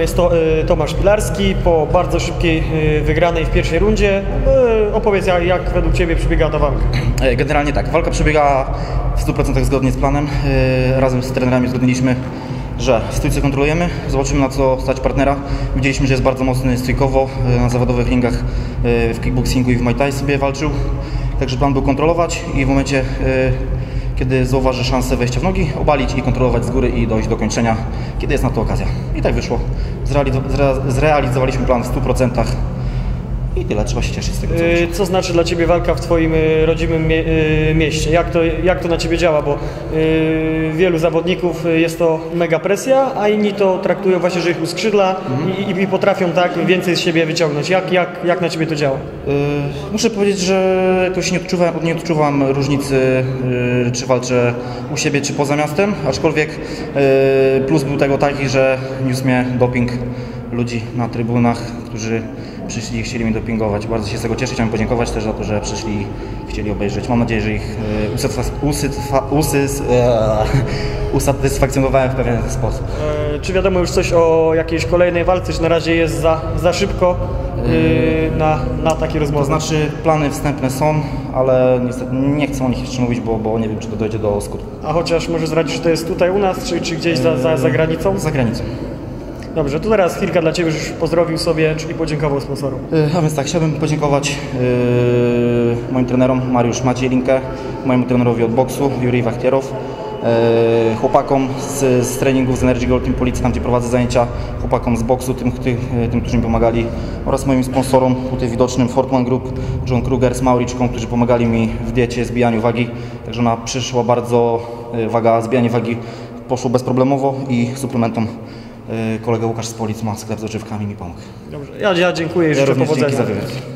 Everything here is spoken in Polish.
jest to, y, Tomasz Pilarski po bardzo szybkiej y, wygranej w pierwszej rundzie. Opowiedz jak, według Ciebie przebiegała ta walka. E, Generalnie tak, walka przebiega w 100% zgodnie z planem. E, Razem z trenerami uzgodniliśmy, że stójce kontrolujemy, zobaczymy na co stać partnera. Widzieliśmy, że jest bardzo mocny stójkowo, e, na zawodowych ringach e, w kickboxingu i w Muay Thai sobie walczył. Także plan był kontrolować i w momencie, e, kiedy zauważy szansę wejścia w nogi, obalić i kontrolować z góry i dojść do kończenia, kiedy jest na to okazja. I tak wyszło. Zrealizo- zre- zrealizowaliśmy plan w 100% i tyle, trzeba się cieszyć z tego, co wyszło. Y, Co znaczy dla Ciebie walka w Twoim y, rodzimym mie- y, mieście? Jak to, jak to na Ciebie działa? Bo y, wielu zawodników y, jest to mega presja, a inni to traktują właśnie, że ich uskrzydla i, i, i potrafią tak więcej z siebie wyciągnąć. Jak, jak, jak na Ciebie to działa? Yy, Muszę powiedzieć, że jakoś nie odczuwam, nie odczuwam różnicy, yy, czy walczę u siebie, czy poza miastem, aczkolwiek yy, plus był tego taki, że niósł mnie doping ludzi na trybunach, którzy przyszli i chcieli mnie dopingować. Bardzo się z tego cieszę, chciałem podziękować też za to, że przyszli i chcieli obejrzeć. Mam nadzieję, że ich usys, eee, usatysfakcjonowałem w pewien sposób. E, Czy wiadomo już coś o jakiejś kolejnej walce, czy na razie jest za, za szybko na, na takie rozmowy? To znaczy plany wstępne są, ale niestety nie chcę o nich jeszcze mówić, bo, bo nie wiem, czy to dojdzie do skutku. A chociaż może zdradzić, że to jest tutaj u nas, czy, czy gdzieś za, za, za granicą? Za granicą. Dobrze, to teraz chwilka dla Ciebie, żebyś pozdrowił sobie i podziękował sponsorom. Y, A więc tak, chciałbym podziękować yy, moim trenerom Mariusz Macielinkę, mojemu trenerowi od boksu Jurij Wachtierow, yy, chłopakom z, z treningów z Energy Gold Team Policji, tam gdzie prowadzę zajęcia, chłopakom z boksu, tym, tym, tym którzy mi pomagali oraz moim sponsorom, tutaj widocznym Fortman Group, John Kruger z Mauriczką, którzy pomagali mi w diecie, zbijaniu wagi, także ona przyszła bardzo, yy, waga, zbijanie wagi poszło bezproblemowo i suplementom kolega Łukasz z Policji ma sklep z oczywkami mi pomógł. Dobrze, ja, ja dziękuję i Ja życzę powodzenia. dzięki za wywiad.